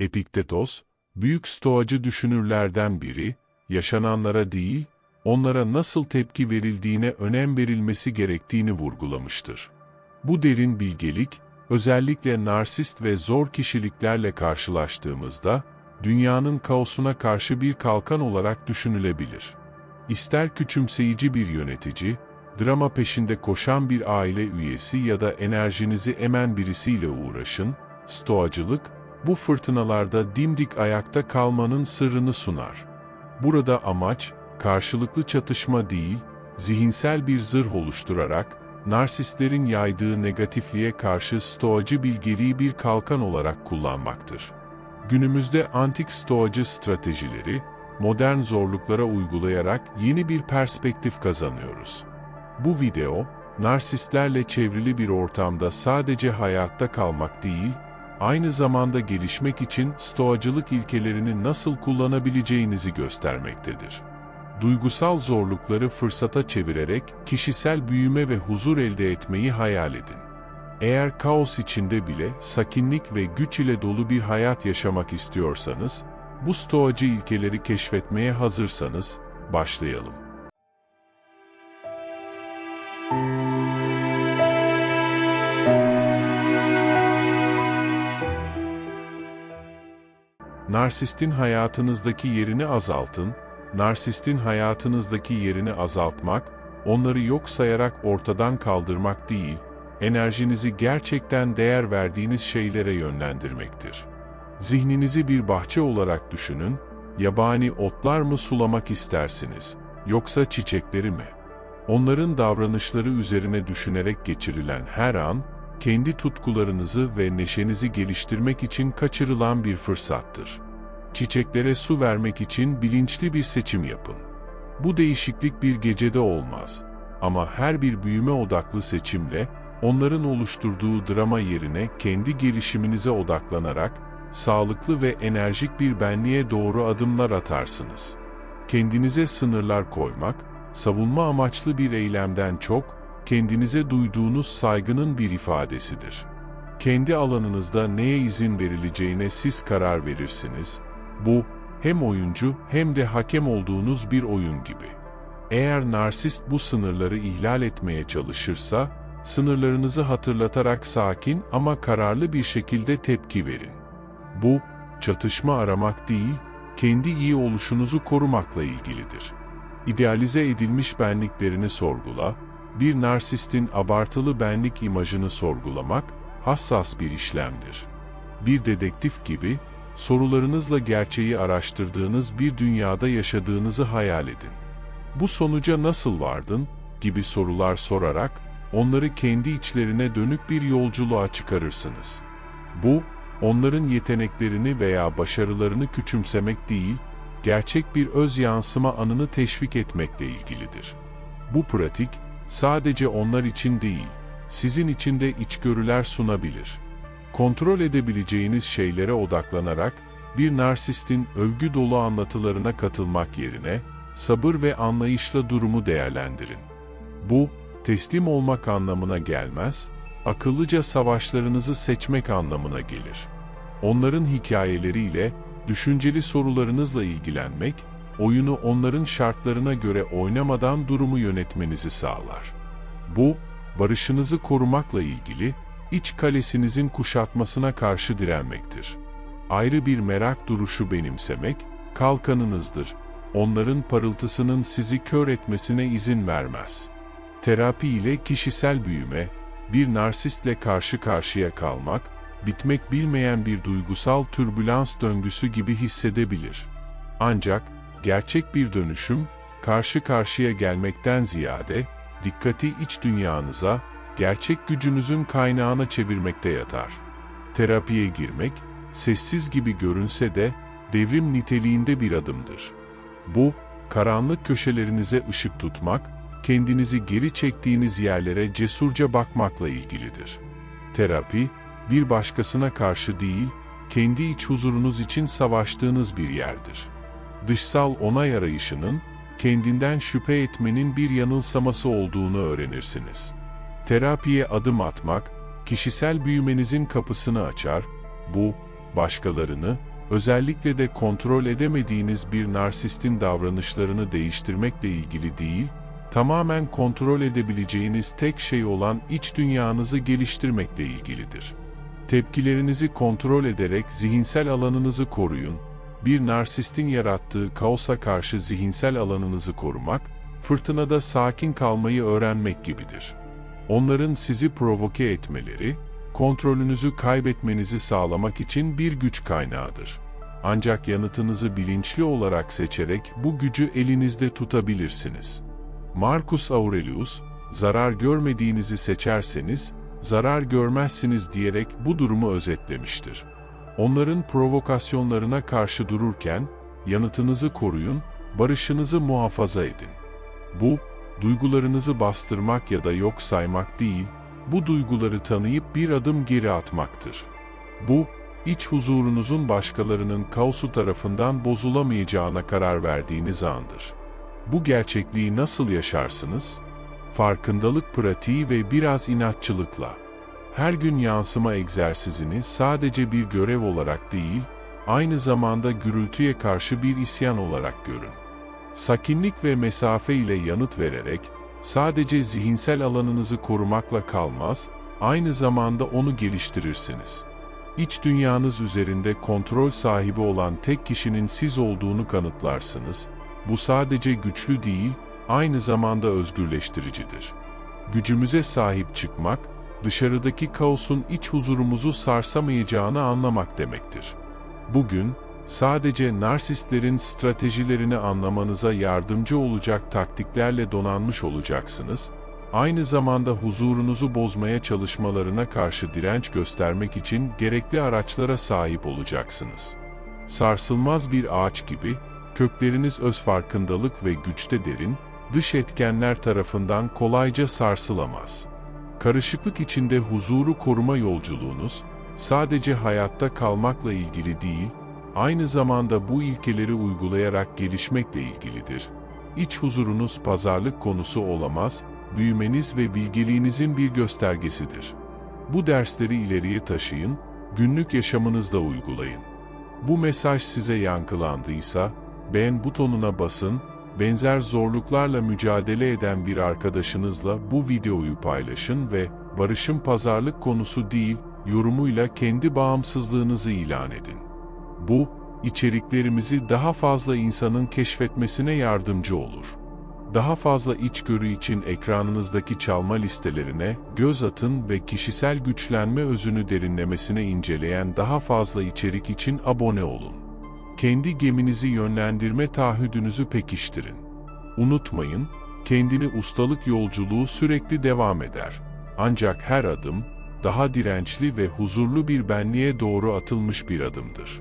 Epiktetos, büyük stoacı düşünürlerden biri, yaşananlara değil, onlara nasıl tepki verildiğine önem verilmesi gerektiğini vurgulamıştır. Bu derin bilgelik, özellikle narsist ve zor kişiliklerle karşılaştığımızda, dünyanın kaosuna karşı bir kalkan olarak düşünülebilir. İster küçümseyici bir yönetici, drama peşinde koşan bir aile üyesi ya da enerjinizi emen birisiyle uğraşın, stoacılık, bu fırtınalarda dimdik ayakta kalmanın sırrını sunar. Burada amaç, karşılıklı çatışma değil, zihinsel bir zırh oluşturarak, narsistlerin yaydığı negatifliğe karşı stoacı bilgeliği bir kalkan olarak kullanmaktır. Günümüzde antik stoacı stratejileri, modern zorluklara uygulayarak yeni bir perspektif kazanıyoruz. Bu video, narsistlerle çevrili bir ortamda sadece hayatta kalmak değil, aynı zamanda gelişmek için stoacılık ilkelerini nasıl kullanabileceğinizi göstermektedir. Duygusal zorlukları fırsata çevirerek kişisel büyüme ve huzur elde etmeyi hayal edin. Eğer kaos içinde bile sakinlik ve güç ile dolu bir hayat yaşamak istiyorsanız, bu stoacı ilkeleri keşfetmeye hazırsanız, başlayalım. Narsistin hayatınızdaki yerini azaltın, narsistin hayatınızdaki yerini azaltmak, onları yok sayarak ortadan kaldırmak değil, enerjinizi gerçekten değer verdiğiniz şeylere yönlendirmektir. Zihninizi bir bahçe olarak düşünün, yabani otlar mı sulamak istersiniz, yoksa çiçekleri mi? Onların davranışları üzerine düşünerek geçirilen her an, kendi tutkularınızı ve neşenizi geliştirmek için kaçırılan bir fırsattır. Çiçeklere su vermek için bilinçli bir seçim yapın. Bu değişiklik bir gecede olmaz ama her bir büyüme odaklı seçimle, onların oluşturduğu drama yerine kendi gelişiminize odaklanarak, sağlıklı ve enerjik bir benliğe doğru adımlar atarsınız. Kendinize sınırlar koymak, savunma amaçlı bir eylemden çok, kendinize duyduğunuz saygının bir ifadesidir. Kendi alanınızda neye izin verileceğine siz karar verirsiniz. Bu, hem oyuncu hem de hakem olduğunuz bir oyun gibi. Eğer narsist bu sınırları ihlal etmeye çalışırsa, sınırlarınızı hatırlatarak sakin ama kararlı bir şekilde tepki verin. Bu, çatışma aramak değil, kendi iyi oluşunuzu korumakla ilgilidir. İdealize edilmiş benliklerini sorgula, bir narsistin abartılı benlik imajını sorgulamak, hassas bir işlemdir. Bir dedektif gibi, sorularınızla gerçeği araştırdığınız bir dünyada yaşadığınızı hayal edin. Bu sonuca nasıl vardın gibi sorular sorarak, onları kendi içlerine dönük bir yolculuğa çıkarırsınız. Bu, onların yeteneklerini veya başarılarını küçümsemek değil, gerçek bir öz yansıma anını teşvik etmekle ilgilidir. Bu pratik, sadece onlar için değil, sizin için de içgörüler sunabilir. Kontrol edebileceğiniz şeylere odaklanarak, bir narsistin övgü dolu anlatılarına katılmak yerine, sabır ve anlayışla durumu değerlendirin. Bu, teslim olmak anlamına gelmez, akıllıca savaşlarınızı seçmek anlamına gelir. Onların hikayeleriyle, düşünceli sorularınızla ilgilenmek, oyunu onların şartlarına göre oynamadan durumu yönetmenizi sağlar. Bu, barışınızı korumakla ilgili, iç kalesinizin kuşatmasına karşı direnmektir. Ayrı bir merak duruşu benimsemek, kalkanınızdır. Onların parıltısının sizi kör etmesine izin vermez. Terapi ile kişisel büyüme, bir narsistle karşı karşıya kalmak, bitmek bilmeyen bir duygusal türbülans döngüsü gibi hissedebilir. Ancak, gerçek bir dönüşüm, karşı karşıya gelmekten ziyade, dikkati iç dünyanıza, gerçek gücünüzün kaynağına çevirmekte yatar. Terapiye girmek, sessiz gibi görünse de, devrim niteliğinde bir adımdır. Bu, karanlık köşelerinize ışık tutmak, kendinizi geri çektiğiniz yerlere cesurca bakmakla ilgilidir. Terapi, bir başkasına karşı değil, kendi iç huzurunuz için savaştığınız bir yerdir. Dışsal onay arayışının, kendinden şüphe etmenin bir yanılsaması olduğunu öğrenirsiniz. Terapiye adım atmak, kişisel büyümenizin kapısını açar, bu, başkalarını, özellikle de kontrol edemediğiniz bir narsistin davranışlarını değiştirmekle ilgili değil, tamamen kontrol edebileceğiniz tek şey olan iç dünyanızı geliştirmekle ilgilidir. Tepkilerinizi kontrol ederek zihinsel alanınızı koruyun. Bir narsistin yarattığı kaosa karşı zihinsel alanınızı korumak, fırtınada sakin kalmayı öğrenmek gibidir. Onların sizi provoke etmeleri, kontrolünüzü kaybetmenizi sağlamak için bir güç kaynağıdır. Ancak yanıtınızı bilinçli olarak seçerek bu gücü elinizde tutabilirsiniz. Marcus Aurelius, zarar görmediğinizi seçerseniz, zarar görmezsiniz diyerek bu durumu özetlemiştir. Onların provokasyonlarına karşı dururken, yanıtınızı koruyun, barışınızı muhafaza edin. Bu, duygularınızı bastırmak ya da yok saymak değil, bu duyguları tanıyıp bir adım geri atmaktır. Bu, iç huzurunuzun başkalarının kaosu tarafından bozulamayacağına karar verdiğiniz andır. Bu gerçekliği nasıl yaşarsınız? Farkındalık pratiği ve biraz inatçılıkla. Her gün yansıma egzersizini sadece bir görev olarak değil, aynı zamanda gürültüye karşı bir isyan olarak görün. Sakinlik ve mesafe ile yanıt vererek, sadece zihinsel alanınızı korumakla kalmaz, aynı zamanda onu geliştirirsiniz. İç dünyanız üzerinde kontrol sahibi olan tek kişinin siz olduğunu kanıtlarsınız. Bu sadece güçlü değil, aynı zamanda özgürleştiricidir. Gücümüze sahip çıkmak, dışarıdaki kaosun iç huzurumuzu sarsamayacağını anlamak demektir. Bugün, sadece narsistlerin stratejilerini anlamanıza yardımcı olacak taktiklerle donanmış olacaksınız, aynı zamanda huzurunuzu bozmaya çalışmalarına karşı direnç göstermek için gerekli araçlara sahip olacaksınız. Sarsılmaz bir ağaç gibi, kökleriniz öz farkındalık ve güçte derin, dış etkenler tarafından kolayca sarsılamaz. Karışıklık içinde huzuru koruma yolculuğunuz, sadece hayatta kalmakla ilgili değil, aynı zamanda bu ilkeleri uygulayarak gelişmekle ilgilidir. İç huzurunuz pazarlık konusu olamaz, büyümeniz ve bilgeliğinizin bir göstergesidir. Bu dersleri ileriye taşıyın, günlük yaşamınızda uygulayın. Bu mesaj size yankılandıysa, beğen butonuna basın, benzer zorluklarla mücadele eden bir arkadaşınızla bu videoyu paylaşın ve barışın pazarlık konusu değil, yorumuyla kendi bağımsızlığınızı ilan edin. Bu, içeriklerimizi daha fazla insanın keşfetmesine yardımcı olur. Daha fazla içgörü için ekranınızdaki çalma listelerine göz atın ve kişisel güçlenme özünü derinlemesine inceleyen daha fazla içerik için abone olun. Kendi geminizi yönlendirme taahhüdünüzü pekiştirin. Unutmayın, kendini ustalık yolculuğu sürekli devam eder. Ancak her adım, daha dirençli ve huzurlu bir benliğe doğru atılmış bir adımdır.